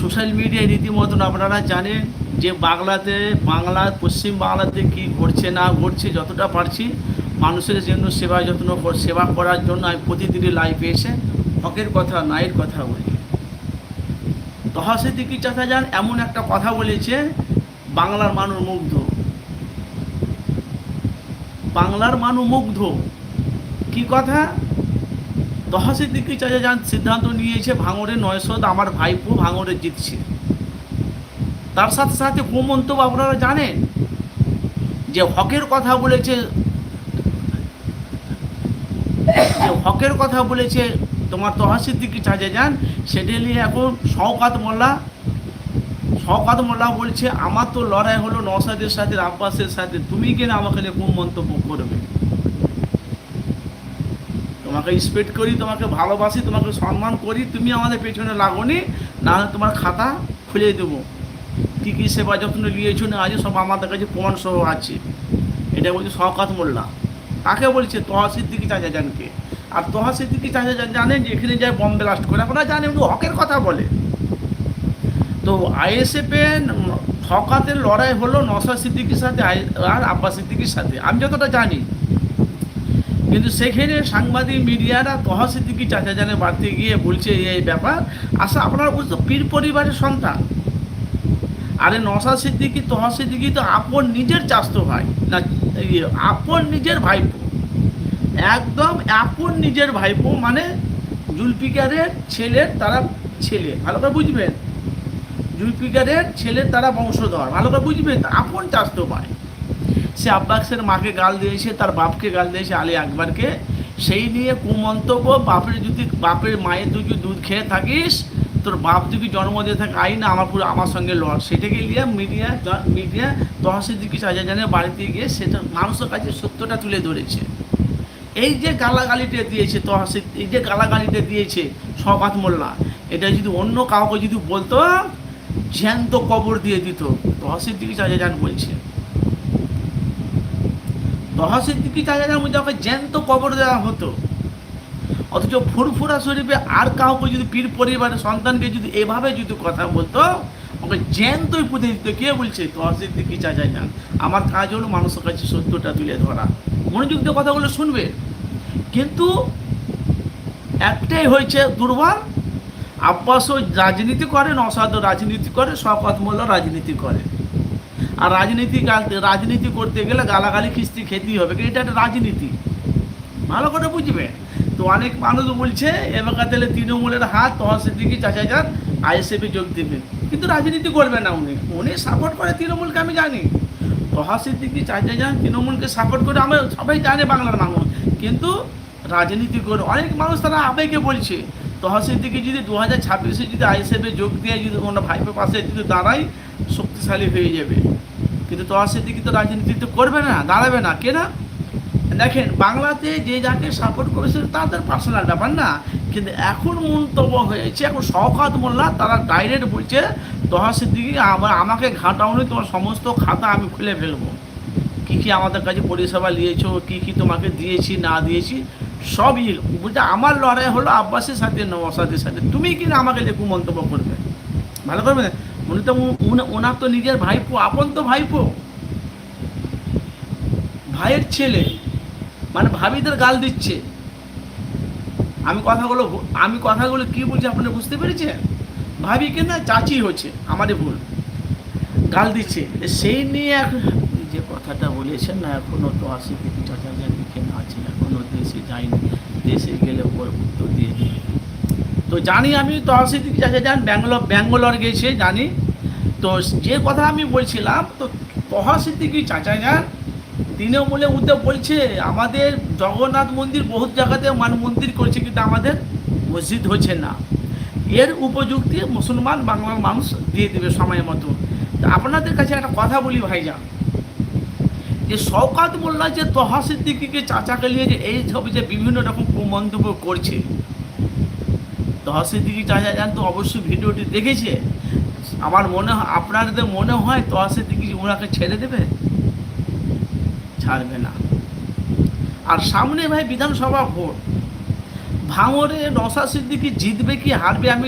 Social মিডিয়ায় রীতিমতন আপনারা জানেন যে বাংলাতে, বাংলা, পশ্চিম বাংলাতে কি ঘটছে না ঘটছে যতটা পারছি, মানুষের জন্য সেবা যত্ন সেবা করার জন্য আমি প্রতিদিনই লাইভে এসে হকের কথা, নায়ের কথা বলি। তহাসে দিকি চাচা যান এমন একটা কথা বলেছে, বাংলার মানুষ মুগ্ধ। বাংলার মানুষ মুগ্ধ। কি কথা? তহাসের দিকে চাচা যান, সিদ্ধান্ত নিয়েছে ভাঙড়ে নয়শোদ আমার ভাইপো ভাঙড়ে জিতছে। তার সাথে সাথে মন্তব্য আপনারা জানেন যে হকের কথা বলেছে, যে হকের কথা বলেছে, তোমার তহাসির দিকে চাচা যান, সেটা নিয়ে এখন শওকাত মোল্লা শওকাত মোল্লা বলছে, আমার তো লড়াই হলো নসাদের সাথে আব্বাসের সাথে, তুমি কিনা আমাকে নিয়ে মন্তব্য করবে? তোমাকে রেসপেক্ট করি, তোমাকে ভালোবাসি, তোমাকে সম্মান করি, তুমি আমাদের পেছনে লাগোনি না তোমার খাতা খুলে দেবো। কী কী সেবা যত্ন নিয়েছো, না আজ সব আমাদের কাছে প্রমাণ সহ আছে। এটা বলছে শওকাত মোল্লা। তাকে বলছে তোহা সিদ্দিকি চাচা জানকে আর তোহা সিদ্দিকি চাচা জানেন যে এখানে যায় বম লাস্ট করে আপনারা জানেন উনি হকের কথা বলে। তো আইএসএফে হকাতের লড়াই হলো নসা সিদ্দিকির সাথে আর আব্বাস সিদ্দিকির সাথে। আমি যতটা জানি কিন্তু সেখানে সাংবাদিক মিডিয়ারা তহা সিদ্দিকি চাচা জানে বাড়তে গিয়ে বলছে এই ব্যাপার আচ্ছা আপনারা বুঝতো পীর পরিবারের সন্তান। আরে নসা সিদ্দিকি তহা সিদ্দিকি তো আপন নিজের চাস্তো ভাই না ইয়ে, আপন নিজের ভাইপো। একদম আপন নিজের ভাইপো মানে জুলফিকারের ছেলের তারা ছেলে ভালো করে বুঝবেন। জুলফিকারের ছেলের তারা বংশধর ভালো করে বুঝবেন আপন চাস্তো ভাই। সে আব্বাসের মাকে গাল দিয়েছে, তার বাপকে গাল দিয়েছে আলী আকবরকে। সেই নিয়ে কুমন্তব্য, বাপের যদি, বাপের মায়ের তুই যদি দুধ খেয়ে থাকিস, তোর বাপ যদি জন্ম দিয়ে থাকে, আই না, আমার পুরো, আমার সঙ্গে লড়। সেটাকে নিয়ে মিডিয়া মিডিয়া তহসিদ্দিকি শাহজাহানের বাড়িতে গিয়ে সেটা মানুষের কাছে সত্যটা তুলে ধরেছে। এই যে গালাগালিটা দিয়েছে তহসিদ এই যে গালাগালিটা দিয়েছে শওকাত মোল্লা, এটা যদি অন্য কাউকে যদি বলতো, জ্যান্ত কবর দিয়ে দিত তহসিদ্দিকি শাহজাহান বলছে। তহসিল দিকে জায়গার মধ্যে আমাকে জ্যান্ত কবর দেওয়া হতো। অথচ ফুরফুরা শরীফে আর কাউকে যদি পীর পরিবারের সন্তানকে যদি এভাবে যদি কথা বলতো ওকে জ্যান্তই পুঁতে দিত। কে বলছে? তহসিল দিকে চাচা যান আমার কাজ হলো মানুষের কাছে সত্যটা তুলে ধরা। মনোযোগ দিয়ে কথাগুলো শুনবে। কিন্তু একটাই হয়েছে দুর্বল। আব্বাসও রাজনীতি করেন, অসাধু রাজনীতি করে মোল্লা রাজনীতি করে আর রাজনীতি রাজনীতি করতে গেলে গালাগালি, খিস্তি খেতেই হবে এটা একটা রাজনীতি। ভালো করে বুঝবে? তো অনেক মানুষ বলছে এবার তাহলে তৃণমূলের হাত তহসিল দিকে চাচা যান, আইএসএফে যোগ দেবে। কিন্তু রাজনীতি করবে না উনি। উনি সাপোর্ট করে তৃণমূলকে, আমি জানি। তহাসিল দিকে চাচা যান, তৃণমূলকে সাপোর্ট করে আমরা সবাই জানে বাংলার মানুষ। কিন্তু রাজনীতি করে অনেক মানুষ তারা আবেগে বলছে তহসিল দিকে যদি দু হাজার ছাব্বিশে যদি আইএসএফে যোগ দিয়ে, যদি কোনো ভাইপের পাশে যদি দাঁড়াই শক্তিশালী হয়ে যাবে। কিন্তু তহসিল দিকে তো রাজনীতি তো করবে না, দাঁড়াবে না। কেনা? দেখেন, বাংলাতে যে যাকে সাপোর্ট করেছে তাদের পার্সোনাল ব্যাপার না। কিন্তু এখন মন্তব্য হয়েছে, এখন শওকাত মোল্লা, তারা ডাইরেক্ট বলছে, তহসিল দিকে আবার আমাকে ঘাটাওনি তোমার সমস্ত খাতা আমি খুলে ফেলব। কী কী আমাদের কাছে পরিষেবা নিয়েছো, কী কী তোমাকে দিয়েছি, না দিয়েছি সবই বলছে, আমার লড়াই হলো আব্বাসের সাথে নওয়াসাদের সাথে। তুমি কি না আমাকে লেখু মন্তব্য করবে? ভালো করবে না উনি তো ওনার তো নিজের ভাইপো, আপন তো ভাইপো। ভাইয়ের ছেলে মানে ভাবিদের গাল দিচ্ছে। আমি কথাগুলো আমি কথাগুলো কি বলছি আপনারা বুঝতে পেরেছেন? ভাবিকে না চাচি হচ্ছে আমারই ভুল। গাল দিচ্ছে। সেই নিয়ে যে কথাটা বলেছেন, না এখনও তো আশি থেকে চাচা জানি এখানে আছে এখনও দেশে যায়নি, দেশে গেলে ওর উত্তর দিয়ে দেবে। তো জানি আমি, তো আশি চাচা যান, ব্যাঙ্গালোর ব্যাঙ্গালোর গেছে, জানি। তো যে কথা আমি বলছিলাম, তো তহাসির দিকে চাচা যান, তৃণমূলে উদ্যোগ বলছে, আমাদের জগন্নাথ মন্দির বহুত জায়গাতে মান মন্দির করছে, কিন্তু আমাদের মসজিদ হচ্ছে না। এর উপযুক্তি মুসলমান বাংলার মানুষ দিয়ে দেবে সময় মতো। তা আপনাদের কাছে একটা কথা বলি ভাইজান। যে শওকাত মোল্লা যে তহা সিদ্দিকিকে চাচাকে নিয়ে যে এই সব যে বিভিন্ন রকম মন্তব্য করছে। তহা সিদ্দিকি চাচা যান তো অবশ্যই ভিডিওটি দেখেছে। আমার মনে হয়, আপনাদের মনে হয় তহা সিদ্দিকি ওনাকে ছেড়ে দেবে? ছাড়বে না। আর সামনে ভাই বিধানসভা ভোট। ভাঙরে নসা সিদ্দিকি জিতবে কি, হারবে আমি